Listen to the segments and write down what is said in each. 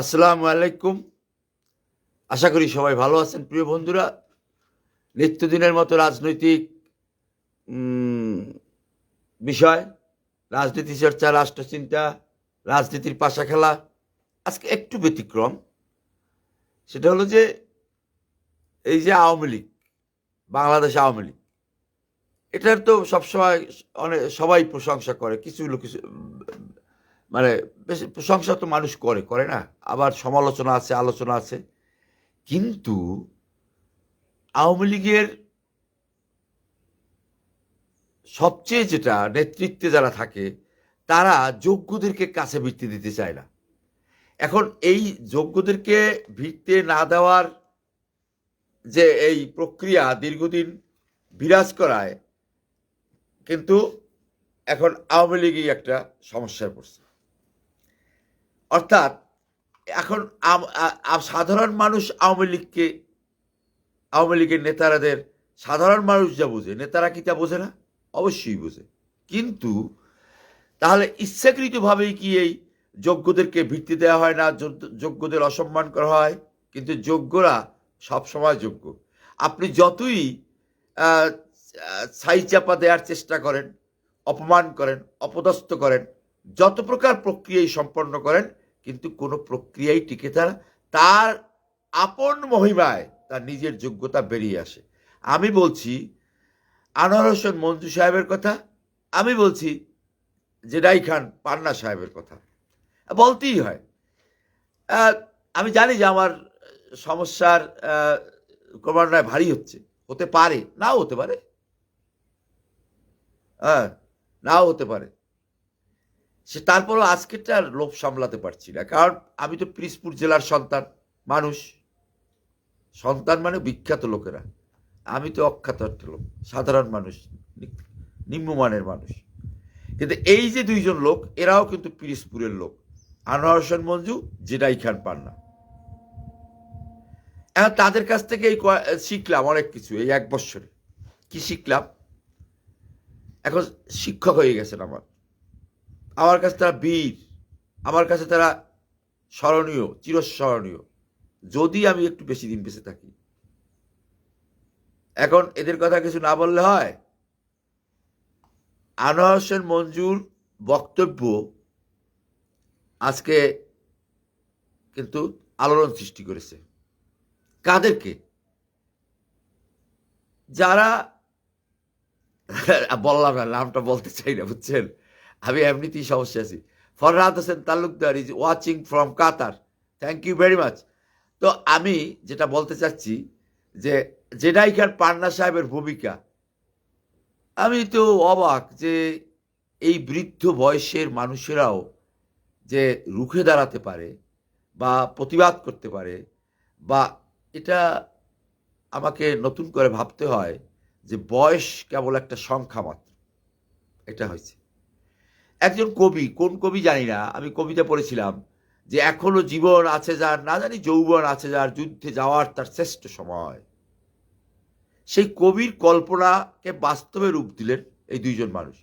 আসসালামু আলাইকুম। আশা করি সবাই ভালো আছেন। প্রিয় বন্ধুরা, নিত্যদিনের মতো রাজনৈতিক বিষয়, রাজনীতি চর্চা রাষ্ট্রচিন্তা রাজনীতির পাশা খেলা, আজকে একটু ব্যতিক্রম। সেটা হলো যে, এই যে আওয়ামী লীগ, বাংলাদেশ আওয়ামী লীগ, এটার তো সবসময় অনেক, সবাই প্রশংসা করে, কিছু লোক কিছু মানে প্রশংসা তো মানুষ করে করে না? আবার সমালোচনা আছে, আলোচনা আছে। কিন্তু আওয়ামী লীগের সবচেয়ে যেটা নেতৃত্বে যারা থাকে, তারা যোগ্যদেরকে কাছে ভিত্তি দিতে চায় না। এখন এই যোগ্যদেরকে ভিত্তি না দেওয়ার যে এই প্রক্রিয়া দীর্ঘদিন বিরাজ করায়, কিন্তু এখন আওয়ামী লীগই একটা সমস্যায় পড়ছে। অর্থাৎ এখন সাধারণ মানুষ আওয়ামী লীগকে, আওয়ামী লীগের নেতারাদের সাধারণ মানুষ যা বোঝে, নেতারা কি তা বোঝে না? অবশ্যই বোঝে। কিন্তু তাহলে ইচ্ছাকৃতভাবেই কি এই যোগ্যদেরকে ভিত্তি দেওয়া হয় না যোগ্য- যোগ্যদের অসম্মান করা হয়? কিন্তু যোগ্যরা সবসময় যোগ্য। আপনি যতই ছাই চাপা দেওয়ার চেষ্টা করেন, অপমান করেন, অপদস্থ করেন যত প্রকার প্রক্রিয়াই সম্পন্ন করেন, কিন্তু কোনো প্রক্রিয়াই টিকে তার তার আপন মহিমায় তার নিজের যোগ্যতা বেরিয়ে আসে। আমি বলছি, আনোয়ার হোসেন মঞ্জু সাহেবের কথা, আমি বলছি জেডাই খান পান্না সাহেবের কথা। বলতেই হয়। আমি জানি যে আমার সমস্যার ক্রমান্বয়ে ভারী হচ্ছে। হতে পারে, নাও হতে পারে। হ্যাঁ নাও হতে পারে। সে তারপরও আজকেরটা আর লোভ সামলাতে পারছি না। কারণ আমি তো পিরিসপুর জেলার সন্তান, মানুষ। সন্তান মানে বিখ্যাত লোকেরা। আমি তো অখ্যাত একটা লোক, সাধারণ মানুষ নিম্নমানের মানুষ। কিন্তু এই যে দুইজন লোক, এরাও কিন্তু পিরিসপুরের লোক। আনোয়ার হোসেন মঞ্জু জেডাই খান পান্না। এখন তাদের কাছ থেকে এই শিখলাম অনেক কিছু এই এক বছরে। কি শিখলাম? এখন শিক্ষক হয়ে গেছেন আমার। আমার কাছে তারা বীর, আমার কাছে তারা স্মরণীয়, চিরস্মরণীয়। যদি আমি একটু বেশি দিন বেঁচে থাকি। এখন এদের কথা কিছু না বললে হয়? আনোয়ার হোসেন মঞ্জুর বক্তব্য আজকে কিন্তু আলোড়ন সৃষ্টি করেছে। কাদেরকে? যারা, বললাম না, নামটা বলতে চাই না, বুঝছেন? আমি এমনিতেই সমস্যা আছি। Farhad Hossain Talukdar is watching from Qatar thank you very much তো আমি যেটা বলতে চাচ্ছি যে জেডাই খান পান্না সাহেবের ভূমিকা, আমি তো অবাক যে এই বৃদ্ধ বয়সের মানুষেরাও যে রুখে দাঁড়াতে পারে বা প্রতিবাদ করতে পারে বা এটা আমাকে নতুন করে ভাবতে হয় যে বয়স কেবল একটা সংখ্যা মাত্র। এটা হয়েছে। একজন কবি, কোন কবি জানি না, আমি কবিতা পড়েছিলাম, যে এখনও জীবন আছে যার, না জানি যৌবন আছে যার, যুদ্ধে যাওয়ার তার শ্রেষ্ঠ সময়। সেই কবির কল্পনাকে বাস্তবে রূপ দিলেন এই দুইজন মানুষ।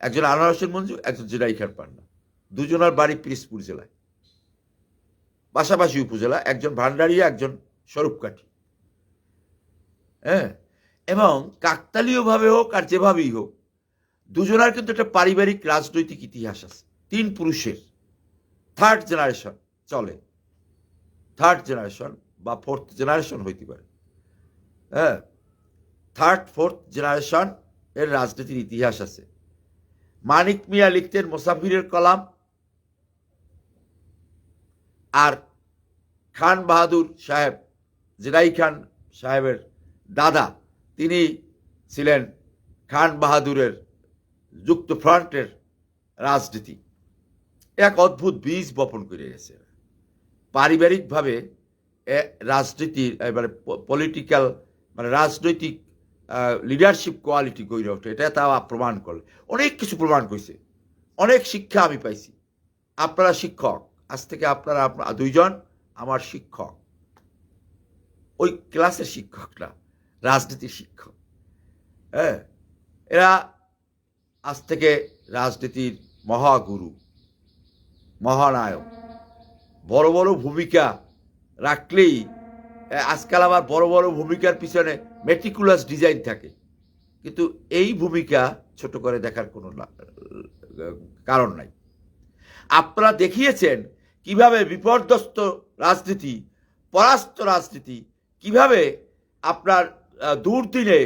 একজন আনোয়ার হোসেন মঞ্জু, একজন জেরাই খান পান্না দুজনের বাড়ি পিরিসপুর জেলায়। পাশাপাশি উপজেলা, একজন ভান্ডারিয়া একজন স্বরূপকাঠি হ্যাঁ? এবং কাকতালীয়ভাবে হোক আর যেভাবেই হোক দুজনার কিন্তু একটা পারিবারিক রাজনৈতিক ইতিহাস আছে। তিন পুরুষের। থার্ড জেনারেশন চলে। থার্ড জেনারেশন বা ফোর্থ জেনারেশন হইতে পারে। হ্যাঁ? থার্ড ফোর্থ জেনারেশন এর রাজনীতির ইতিহাস আছে। মানিক মিয়া লিখতেন মোসাফিরের কলাম। আর খান বাহাদুর সাহেব জেরাই খান সাহেবের দাদা, তিনি ছিলেন খান বাহাদুরের যুক্ত ফ্রন্টের রাজনীতি। এক অদ্ভুত বীজ বপন করে গেছে। পারিবারিকভাবে রাজনীতির মানে পলিটিক্যাল মানে রাজনৈতিক লিডারশিপ কোয়ালিটি গড়ে ওঠে। এটা তাও প্রমাণ করলে। অনেক কিছু প্রমাণ করছে অনেক শিক্ষা আমি পাইছি। আপনারা শিক্ষক। আজ থেকে আপনারা আপনার দুইজন আমার শিক্ষক। ওই ক্লাসের শিক্ষক না রাজনীতির শিক্ষক। হ্যাঁ? এরা আজ থেকে রাজনীতির মহাগুরু মহানায়ক। বড় বড় ভূমিকা রাখলেই আজকাল আবার বড় বড় ভূমিকার পিছনে মেটিকুলাস ডিজাইন থাকে। কিন্তু এই ভূমিকা ছোট করে দেখার কোনো কারণ নাই। আপনারা দেখিয়েছেন কীভাবে বিপর্যস্ত রাজনীতি পরাস্ত রাজনীতি কীভাবে আপনার আহ, দুর্দিনে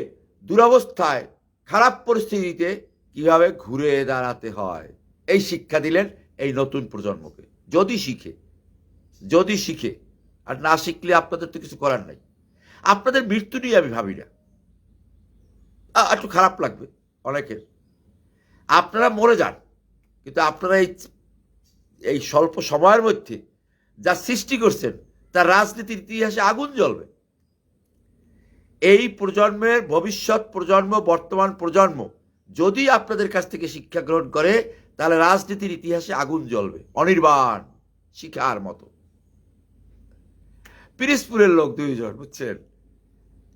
দুরবস্থায় খারাপ পরিস্থিতিতে কীভাবে ঘুরে দাঁড়াতে হয়? এই শিক্ষা দিলেন এই নতুন প্রজন্মকে। যদি শিখে যদি শিখে, আর না শিখলে আপনাদের তো কিছু করার নাই। আপনাদের মৃত্যু নিয়ে আমি ভাবি না। একটু খারাপ লাগবে অনেকের। আপনারা মরে যান, কিন্তু আপনারা এই এই স্বল্প সময়ের মধ্যে যা সৃষ্টি করছেন, তার রাজনীতির ইতিহাসে আগুন জ্বলবে। এই প্রজন্মের ভবিষ্যৎ প্রজন্ম, বর্তমান প্রজন্ম যদি আপনাদের কাছ থেকে শিক্ষা গ্রহণ করে, তাহলে রাজনীতির ইতিহাসে আগুন জ্বলবে, অনির্বাণ শিখার মতো। পিরিসপুরের লোক দুইজন, বুঝছেন?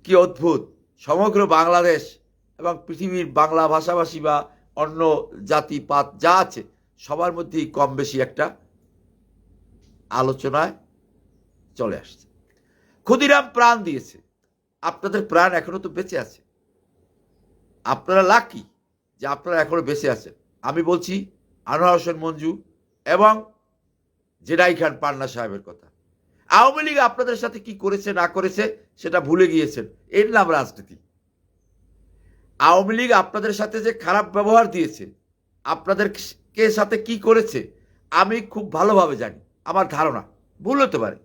কি অদ্ভুত! সমগ্র বাংলাদেশ এবং পৃথিবীর বাংলা ভাষাভাষী বা অন্য জাতি পাত যা আছে, সবার মধ্যেই কম বেশি একটা আলোচনায় চলে আসছে। ক্ষুদিরাম প্রাণ দিয়েছে। আপনাদের প্রাণ এখনও তো বেঁচে আছে। আপনারা লাকি? যে আপনারা এখনও বেঁচে আছেন। আমি বলছি, আনোয়ার হোসেন মঞ্জু এবং জেডাই খান পান্না সাহেবের কথা। আওয়ামী লীগ আপনাদের সাথে কি করেছে, না করেছে, সেটা ভুলে গিয়েছেন। এর নাম রাজনীতি। আওয়ামী লীগ আপনাদের সাথে যে খারাপ ব্যবহার দিয়েছে, আপনাদের কে সাথে কি করেছে, আমি খুব ভালোভাবে জানি, আমার ধারণা। ভুল হতে পারে।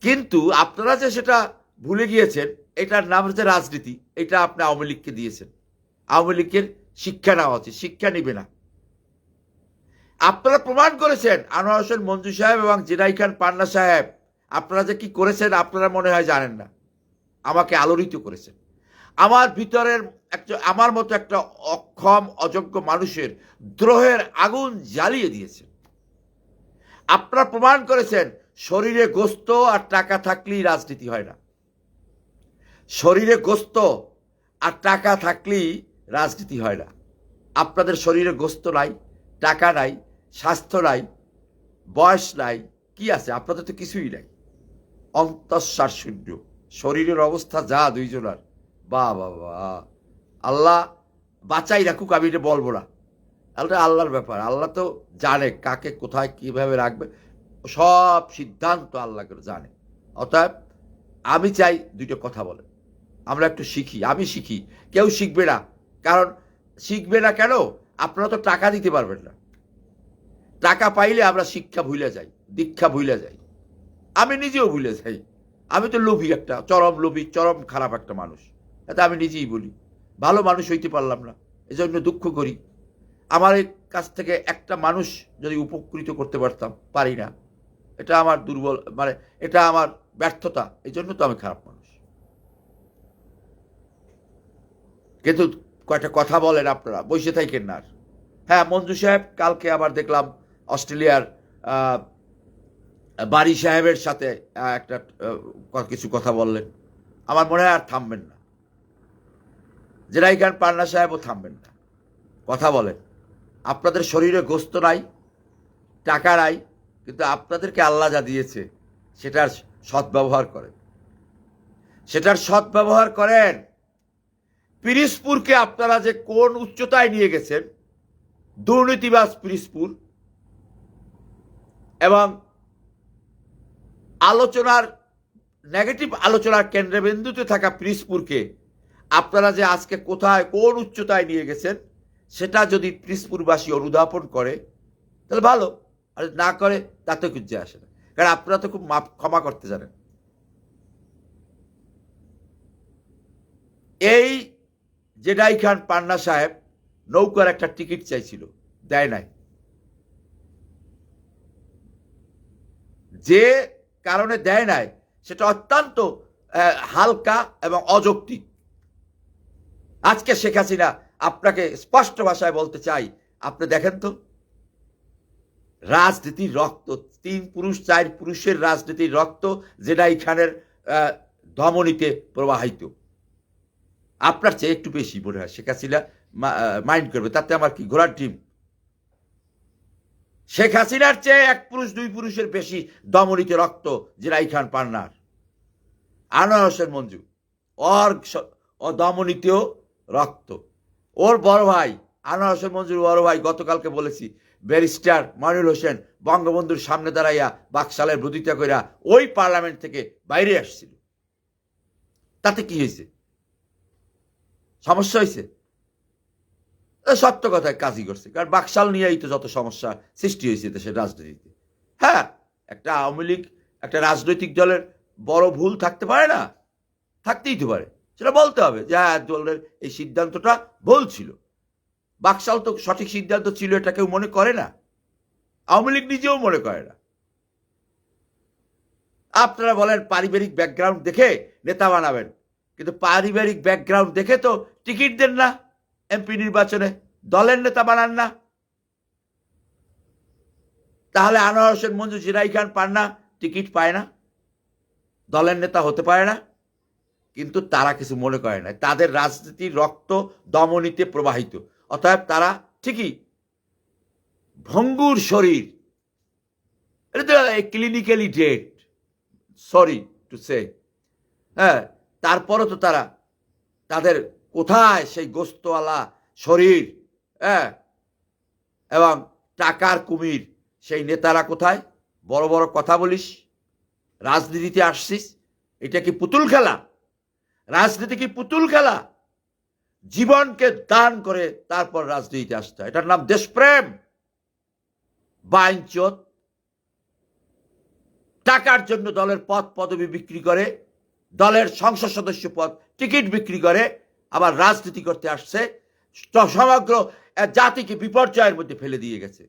কিন্তু আপনারা যে সেটা ভুলে গিয়েছেন, এটার নাম হচ্ছে রাজনীতি, এটা আপনি আওয়ামী লীগকে দিয়েছেন। আওয়ামী লীগের শিক্ষা নেওয়া উচিত, শিক্ষা নিবে না। আপনারা প্রমাণ করেছেন, আনোয়ার হোসেন মঞ্জু সাহেব এবং জিনাই খান পান্না সাহেব। আপনারা যে কি করেছেন, আপনারা মনে হয় জানেন না। আমাকে আলোড়িত করেছেন। আমার ভিতরের একটা, আমার মতো একটা অক্ষম, অযোগ্য মানুষের দ্রোহের আগুন জ্বালিয়ে দিয়েছেন আপনারা প্রমাণ করেছেন, শরীরে গোস্ত আর টাকা থাকলেই রাজনীতি হয় না। শরীরে গোস্ত আর টাকা থাকলেই রাজনীতি হয় না। আপনাদের শরীরে গোস্ত নাই, টাকা নাই, স্বাস্থ্য নাই, বয়স নাই, কি আছে? আপনাদের তো কিছুই নাই। অন্তঃশ্বাস শূন্য। শরীরের অবস্থা যা দুইজনার। বা বাবা আল্লাহ বাঁচাই রাখুক, আমি এটা বলব না। আল্লাহ আল্লাহর ব্যাপার। আল্লাহ তো জানে কাকে, কোথায়, কীভাবে রাখবে। সব সিদ্ধান্ত আল্লাহ করে জানে। অতএব আমি চাই দুইটা কথা বলে আমরা একটু শিখি। আমি শিখি। কেউ শিখবে না। কারণ শিখবে না কেন? আপনারা তো টাকা দিতে পারবেন না। টাকা পাইলে আমরা শিক্ষা ভুলে যাই, দীক্ষা ভুলে যাই। আমি নিজেও ভুলে যাই। আমি তো লোভী একটা, চরম লোভী, চরম খারাপ একটা মানুষ। এটা আমি নিজেই বলি। ভালো মানুষ হইতে পারলাম না, এজন্য দুঃখ করি। আমার কাছ থেকে একটা মানুষ যদি উপকৃত করতে পারতাম, পারি না। এটা আমার দুর্বল মানে এটা আমার ব্যর্থতা এই জন্য তো আমি খারাপ মানুষ। কিন্তু কয়েকটা কথা বলেন আপনারা, বসে থাকেন না হ্যাঁ মঞ্জু সাহেব, কালকে আবার দেখলাম অস্ট্রেলিয়ার বাড়ি সাহেবের সাথে একটা কিছু কথা বললেন। আমার মনে হয় আর থামবেন না। জেরাই খান পান্না সাহেবও থামবেন না। কথা বলেন। আপনাদের শরীরে গোস্ত নাই, টাকা নাই, কিন্তু আপনাদেরকে আল্লাহ যা দিয়েছে, সেটার সদ্ব্যবহার করেন। সেটার সদ্ব্যবহার করেন পিরিসপুরকে আপনারা যে কোন উচ্চতায় নিয়ে গেছেন, দুর্নীতিবাজ পিরিসপুর এবং আলোচনার নেগেটিভ আলোচনার কেন্দ্রবিন্দুতে থাকা পিরিসপুরকে আপনারা যে আজকে কোথায়, কোন উচ্চতায় নিয়ে গেছেন, সেটা যদি পিরিসপুরবাসী অনুধাবন করে, তাহলে ভালো। আর না করে তাতে কিছু আসে না। কারণ আপনারা তো খুব মাপ ক্ষমা করতে জানেন। এই জেডাই খান পান্না সাহেব নৌকার একটা টিকিট চাইছিল, দেয় নাই। যে কারণে দেয় নাই, সেটা অত্যন্ত হালকা এবং অযৌক্তিক। আজকে শেখ হাসিনা আপনাকে স্পষ্ট ভাষায় বলতে চাই, আপনি দেখেন তো, রাজনীতির রক্ত, তিন পুরুষ, চার পুরুষের রাজনীতির রক্ত জেডাই খানের ধমনীতে প্রবাহিত। আপনার চেয়ে একটু বেশি মনে হয়। শেখ হাসিনা মাইন্ড করবে। তাতে আমার কি ঘোড়ার ডিম? শেখ হাসিনার চেয়ে এক পুরুষ, দুই পুরুষের বেশি দমনিতে রক্ত জিরাই খান পান্নার। আনোয়ার হোসেন মঞ্জু। ওর দমনিতেও রক্ত। ওর বড় ভাই আনোয়ার হোসেন মঞ্জুর বড় ভাই, গতকালকে বলেছি, ব্যারিস্টার মনিরুল হোসেন বঙ্গবন্ধুর সামনে দাঁড়াইয়া বাকশালের বিরোধিতা কইরা ওই পার্লামেন্ট থেকে বাইরে আসছিল। তাতে কি হয়েছে? সমস্যা হয়েছে সত্য কথায় কাজই করছে। কারণ বাকশাল নিয়েই তো যত সমস্যা সৃষ্টি হয়েছে দেশের রাজনীতিতে। হ্যাঁ একটা আওয়ামী লীগ, একটা রাজনৈতিক দলের বড় ভুল থাকতে পারে না? থাকতেই তো পারে। সেটা বলতে হবে যে হ্যাঁ দলের এই সিদ্ধান্তটা ভুল ছিল। বাকশাল তো সঠিক সিদ্ধান্ত ছিল এটা কেউ মনে করে না। আওয়ামী লীগ নিজেও মনে করে না। আপনারা বলেন পারিবারিক ব্যাকগ্রাউন্ড দেখে নেতা বানাবেন। কিন্তু পারিবারিক ব্যাকগ্রাউন্ড দেখে তো টিকিট দেন না, এমপি নির্বাচনে দলের নেতা বানান না। তাহলে আনোয়ার হোসেন মঞ্জু জিরাই খান পান্না টিকিট পায় না, দলের নেতা হতে পারে না। কিন্তু তারা কিছু মনে করে না, তাদের রাজনীতির রক্ত দমনীতে প্রবাহিত। অতএব তারা ঠিকই ভঙ্গুর শরীর। এটা clinically dead sorry to say হ্যাঁ তারপরও তো তারা তাদের কোথায় সেই গোস্তওয়ালা শরীর হ্যাঁ? এবং টাকার কুমির, সেই নেতারা কোথায়? বড় বড় কথা বলিস। রাজনীতিতে আসছিস, এটা কি পুতুল খেলা? রাজনীতি কি পুতুল খেলা? জীবনকে দান করে তারপর রাজনীতিতে আসতে এটার নাম দেশপ্রেম। বাইঞ্চত টাকার জন্য দলের পদ, পদবি বিক্রি করে, দলের সংসদ সদস্য পদ, টিকিট বিক্রি করে আবার রাজনীতি করতে আসছে। সমগ্র জাতিকে বিপর্যয়ের মধ্যে ফেলে দিয়ে গেছে।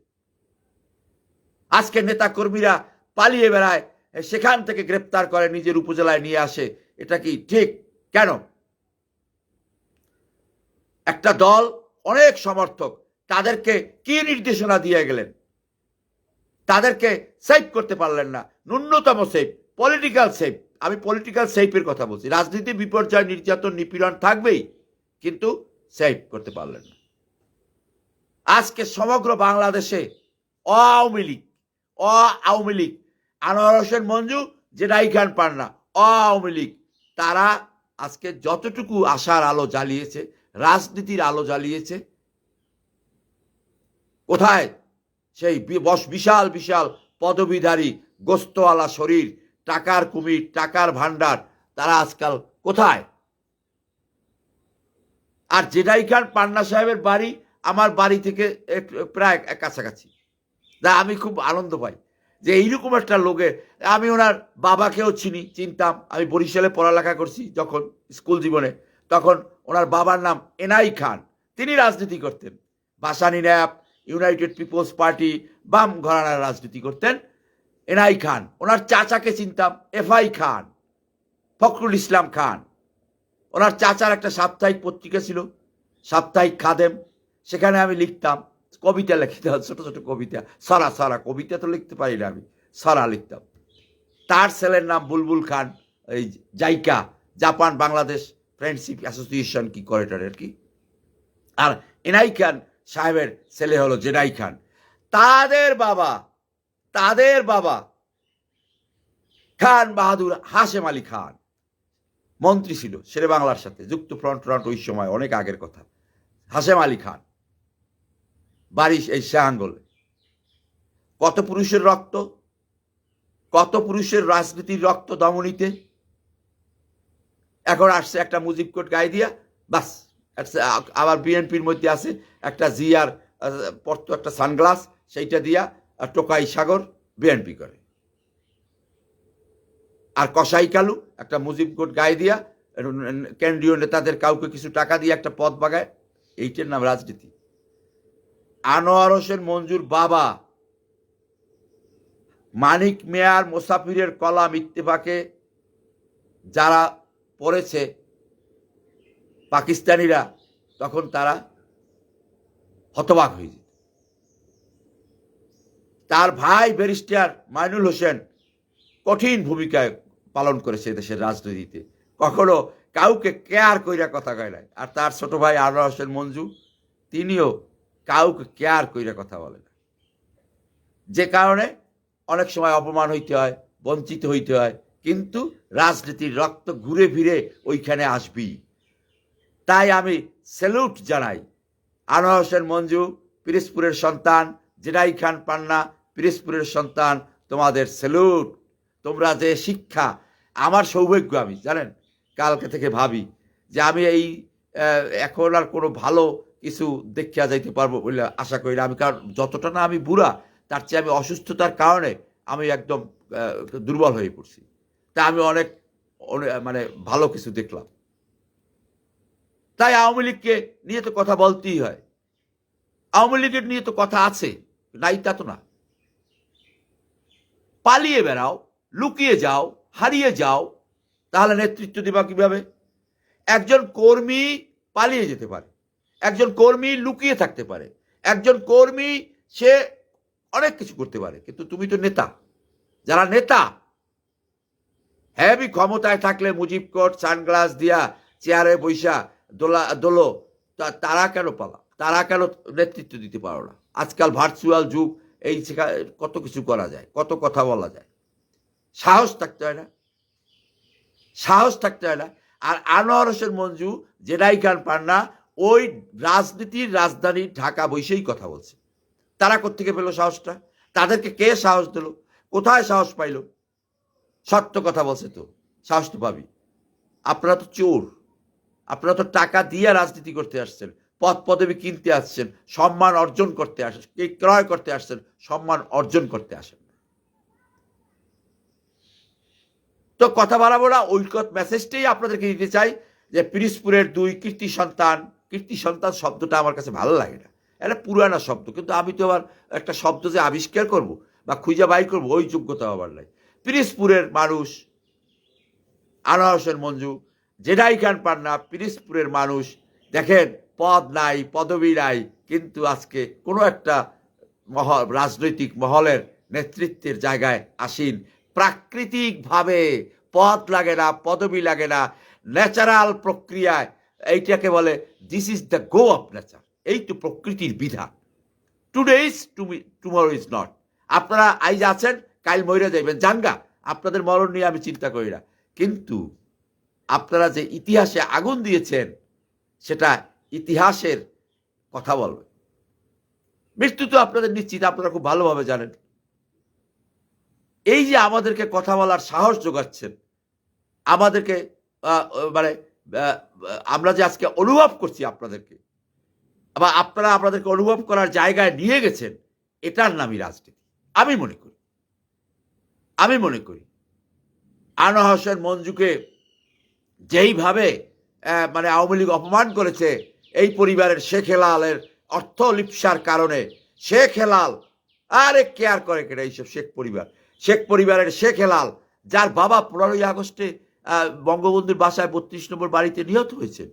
আজকে নেতা কর্মীরা পালিয়ে বেড়ায় সেখান থেকে গ্রেপ্তার করে নিজের উপজেলায় নিয়ে আসে। এটা কি ঠিক? কেন? একটা দল অনেক সমর্থক, তাদেরকে কি নির্দেশনা দিয়ে গেলেন? তাদেরকে সেভ করতে পারলেন না। ন্যূনতম সেভ পলিটিক্যাল সেভ আমি পলিটিক্যাল সেফের কথা বলছি। রাজনীতি বিপর্যয়, নির্যাতন, নিপীড়ন থাকবেই, কিন্তু সেভ করতে পারলেন না। আজকে সমগ্র বাংলাদেশে আওয়ামী লীগ অ আওয়ামী লীগ, আনোয়ার হোসেন মঞ্জু জেনাই খান পান্না আওয়ামী লীগ, তারা আজকে যতটুকু আশার আলো জ্বালিয়েছে, রাজনীতির আলো জ্বালিয়েছে, কোথায়? সেই বিশাল বিশাল পদবিধারী গোস্তওয়ালা শরীর টাকার কুমির, টাকার ভান্ডার তারা আজকাল কোথায়? আর জেনাই খান পান্না সাহেবের বাড়ি আমার বাড়ি থেকে প্রায় কাছাকাছি। তা আমি খুব আনন্দ পাই যে এইরকম একটা লোকে, আমি ওনার বাবাকেও চিনি, চিনতাম। আমি বরিশালে পড়ালেখা করছি যখন স্কুল জীবনে। তখন ওনার বাবার নাম এনআই খান। তিনি রাজনীতি করতেন। Bhasani NAP united people's party, বাম ঘরানার রাজনীতি করতেন। এনআই খান, ওনার চাচাকে চিনতাম, এফআই খান, ফখরুল ইসলাম খান। ওনার চাচার একটা সাপ্তাহিক পত্রিকা ছিল, সাপ্তাহিক খাদেম, সেখানে আমি লিখতাম, কবিতা লিখতাম, ছোটো ছোটো কবিতা, সারা সারা, কবিতা তো লিখতে পারি না আমি, সারা লিখতাম। তার ছেলের নাম বুলবুল খান, এই JICA, Japan, Bangladesh friendship association কি করে আর কি? আর এনাই খান সাহেবের ছেলে হলো জেনাই খান। তাদের বাবা তাদের বাবা খান বাহাদুর হাশেম আলী খান, মন্ত্রী ছিল শেরে বাংলার সাথে, যুক্ত ফ্রন্ট ফ্রন্ট ওই সময়, অনেক আগের কথা। হাশেম আলী খান বাড়ি এই শাহাঙ্গলে কত পুরুষের রক্ত, কত পুরুষের রাজনীতির রক্ত দমনীতে। এখন আসছে একটা মুজিব কোট গায়ে দিয়া, বাস আবার বিএনপির মধ্যে আছে, একটা জিয়ার পরত একটা সানগ্লাস, সেইটা দিয়া আর টোকাই সাগর বিএনপি করে। আর কসাই কালু, একটা মুজিব কোট গায়ে দিয়া কেন্দ্রীয় নেতাদের কাউকে কিছু টাকা দিয়ে একটা পদ বাগায়, এইটার নাম রাজনীতি। আনোয়ার হোসেন মঞ্জুর বাবা, মানিক মেয়ার মোসাফিরের কলাম ইত্তেফাকে যারা পড়েছে, পাকিস্তানিরা, তখন তারা হতবাক হয়ে যেত। তার ভাই ব্যারিস্টার মাইনুল হোসেন কঠিন ভূমিকায় পালন করেছে দেশের রাজনীতিতে। কখনো কাউকে কেয়ার কইরা কথা কয় নাই। আর তার ছোট ভাই আনোয়ার হোসেন মঞ্জু, তিনিও কাউকে কেয়ার কইরা কথা বলে না যে কারণে অনেক সময় অপমান হইতে হয়, বঞ্চিত হইতে হয়, কিন্তু রাজনীতির রক্ত ঘুরে ফিরে ওইখানে আসবি তাই আমি স্যালুট জানাই আনোয়ার হোসেন মঞ্জু পিরিসপুরের সন্তান জেনাই খান পান্না পিরিসপুরের সন্তান, তোমাদের স্যালুট তোমরা যে শিক্ষা, আমার সৌভাগ্য আমি, জানেন? কালকে থেকে ভাবি যে আমি এই এখন আর কোনো ভালো কিছু দেখিয়া যাইতে পারব বলে আশা করি আমি। কারণ যতটা না আমি বুড়া, তার চেয়ে আমি অসুস্থতার কারণে আমি একদম দুর্বল হয়ে পড়ছি। তা আমি অনেক মানে ভালো কিছু দেখলাম। তাই আওয়ামী লীগকে নিয়ে তো কথা বলতেই হয়। আওয়ামী লীগের নিয়ে তো কথা আছে, নাই তা তো না। পালিয়ে বেড়াও, লুকিয়ে যাও, হারিয়ে যাও, তাহলে নেতৃত্ব দিবা কীভাবে? একজন কর্মী পালিয়ে যেতে পারে, একজন কর্মী লুকিয়ে থাকতে পারে, একজন কর্মী সে অনেক কিছু করতে পারে, কিন্তু তুমি তো নেতা। যারা নেতা হ্যাভি ক্ষমতায় থাকলে মুজিব কোট, সানগ্লাস দিয়া চেয়ারে বৈশা দোলা, দোলো তারা কেন পালা? তারা কেন নেতৃত্ব দিতে পারো না? আজকাল ভার্চুয়াল যুগ এই কত কিছু করা যায়, কত কথা বলা যায়। সাহস থাকতে হয় না। সাহস থাকতে হয় না। আর আনোয়ার হোসেন মঞ্জু, জেনাই খান পান্না, ওই রাজনীতির রাজধানী ঢাকা বসেই কথা বলছে। তারা কোত্থেকে পেল সাহসটা? তাদেরকে কে সাহস দিল? কোথায় সাহস পাইল? সত্য কথা বলছে তো, সাহস তো পাবি। আপনারা তো চোর। আপনারা তো টাকা দিয়ে রাজনীতি করতে আসছেন। পদ পদবি কিনতে আসছেন, সম্মান অর্জন করতে আসেন ক্রয় করতে আসছেন, সম্মান অর্জন করতে আসেন। তো কথা বাড়াবো না ওই কত- মেসেজটাই আপনাদেরকে দিতে চাই যে পিরিসপুরের দুই কীর্তি সন্তান কীর্তি সন্তান শব্দটা আমার কাছে ভালো লাগে না। এটা পুরানা শব্দ, কিন্তু আমি তো আবার একটা শব্দ যে আবিষ্কার করব বা খুঁজে বাই করব, ওই যোগ্যতা আমার নাই। পিরিসপুরের মানুষ আনোয়ার হোসেন মঞ্জু, জেডাই খান পান্না পিরিসপুরের মানুষ দেখেন, পদ নাই, পদবি নাই, কিন্তু আজকে কোনো একটা মহল, রাজনৈতিক মহলের নেতৃত্বের জায়গায় আসীন। প্রাকৃতিকভাবে পদ লাগে না, পদবি লাগে না ন্যাচারাল প্রক্রিয়ায়, এইটাকে বলে this is the go of nature এই তো প্রকৃতির বিধান। Today is tomorrow is not আপনারা আইজ আছেন, কাল মরে যাইবেন। জাঙ্গা আপনাদের মরণ নিয়ে আমি চিন্তা করি না। কিন্তু আপনারা যে ইতিহাসে আগুন দিয়েছেন সেটা ইতিহাসের কথা বলবে। মৃত্যু তো আপনাদের নিশ্চিত, আপনারা খুব ভালোভাবে জানেন। এই যে আমাদেরকে কথা বলার সাহস যোগাচ্ছেন, আমাদেরকে মানে আমরা যে আজকে অনুভব করছি আপনাদেরকে আবার আপনারা আপনাদেরকে অনুভব করার জায়গায় নিয়ে গেছেন, এটার নামই রাজনীতি। আমি মনে করি, আমি মনে করি, আনোয়ার হোসেন মঞ্জুকে যেইভাবে মানে আওয়ামী লীগ অপমান করেছে এই পরিবারের শেখ হেলালের অর্থ লিপসার কারণে। শেখ হেলাল, আরে কেয়ার করে কেটে এইসব শেখ পরিবার? শেখ পরিবারের শেখ হেলাল, যার বাবা পনেরোই আগস্টে বঙ্গবন্ধুর বাসায় বত্রিশ নম্বর বাড়িতে নিহত হয়েছে।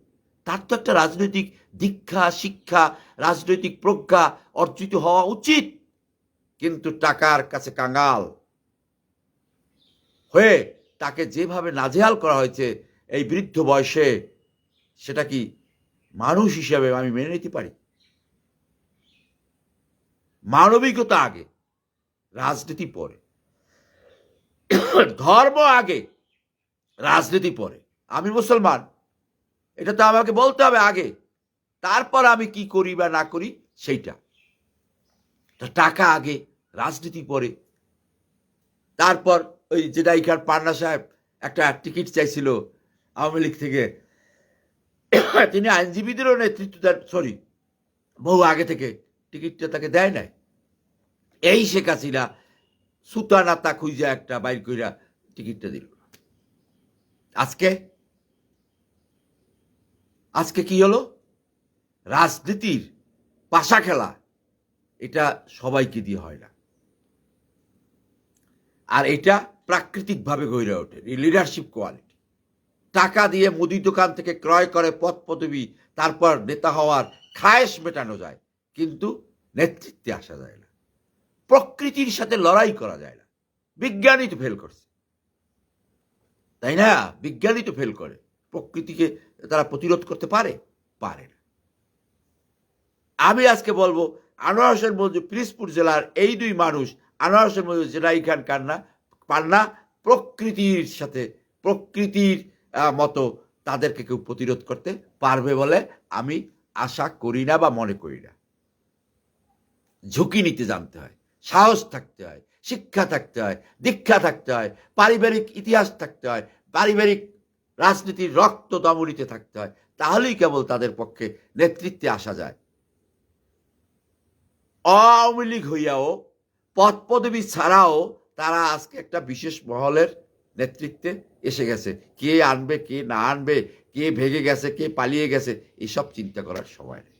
তার তো একটা রাজনৈতিক দীক্ষা, শিক্ষা, রাজনৈতিক প্রজ্ঞা অর্জিত হওয়া উচিত। কিন্তু টাকার কাছে কাঙ্গাল হয়ে তাকে যেভাবে নাজেহাল করা হয়েছে এই বৃদ্ধ বয়সে সেটা কি মানুষ হিসাবে আমি মেনে নিতে পারি? মানবিকতা আগে, রাজনীতি পরে। ধর্ম আগে, রাজনীতি পরে। আমি মুসলমান, এটা তো আমাকে বলতে হবে আগে। তারপর আমি কি করি বা না করি, সেইটা। টাকা আগে, রাজনীতি পরে। তারপর ওই যেটা এখান পান্না সাহেব একটা টিকিট চাইছিল আওয়ামী লীগ থেকে তিনি আইনজীবীদেরও নেতৃত্ব দেন সরি বহু আগে থেকে টিকিটটা তাকে দেয় নাই। এই শেখ হাসিনা সুতা নাতা খুঁজা একটা বাইর কইরা টিকিটটা দিল। আজকে? আজকে কি হলো? রাজনীতির পাশা খেলা, এটা সবাইকে দিয়ে হয় না। আর এটা প্রাকৃতিকভাবে গড়ে ওঠে লিডারশিপ কোয়ালিটি টাকা দিয়ে মুদি দোকান থেকে ক্রয় করে পদ পদবি, তারপর নেতা হওয়ার খায়েশ মেটানো যায়, কিন্তু নেতৃত্বে আসা যায় না। প্রকৃতির সাথে লড়াই করা যায় না। বিজ্ঞানী তো ফেল করছে। তাই না? বিজ্ঞানী তো ফেল করে। প্রকৃতিকে তারা প্রতিরোধ করতে পারে? পারে না। আমি আজকে বলব, আনোয়ার হোসেন মঞ্জু পিরিসপুর জেলার এই দুই মানুষ, আনোয়ার হোসেন মঞ্জু জেনাই খান কান্না পান্না প্রকৃতির সাথে, প্রকৃতির মতো তাদেরকে কেউ প্রতিরোধ করতে পারবে বলে আমি আশা করি না বা মনে করি না। ঝুঁকি নিতে জানতে হয়, সাহস থাকতে হয়, শিক্ষা থাকতে হয়, দীক্ষা থাকতে হয়, পারিবারিক ইতিহাস থাকতে হয়, পারিবারিক রাজনীতির রক্ত দমনিতে থাকতে হয়, তাহলেই কেবল তাদের পক্ষে নেতৃত্বে আসা যায়। আওয়ামী লীগ হইয়াও পদ পদবি ছাড়াও তারা আজকে একটা বিশেষ মহলের নেতৃত্বে এসে গেছে। কে আনবে, কে না আনবে, কে ভেগে গেছে, কে পালিয়ে গেছে, এসব চিন্তা করার সময় নেই।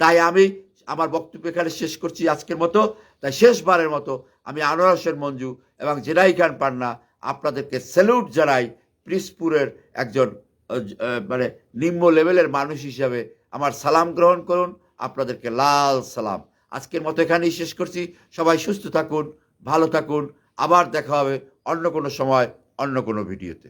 তাই আমি আমার বক্তব্য এখানে শেষ করছি আজকের মতো। তাই শেষবারের মতো আমি আনোয়ার হোসেন মঞ্জু এবং জেনাই খান পান্না আপনাদেরকে স্যালুট জানাই প্রিসপুরের একজন মানে নিম্ন লেভেলের মানুষ হিসাবে। আমার সালাম গ্রহণ করুন। আপনাদেরকে লাল সালাম। আজকের মতো এখানেই শেষ করছি। সবাই সুস্থ থাকুন, ভালো থাকুন। আবার দেখা হবে অন্য কোনো সময় অন্য কোনো ভিডিওতে।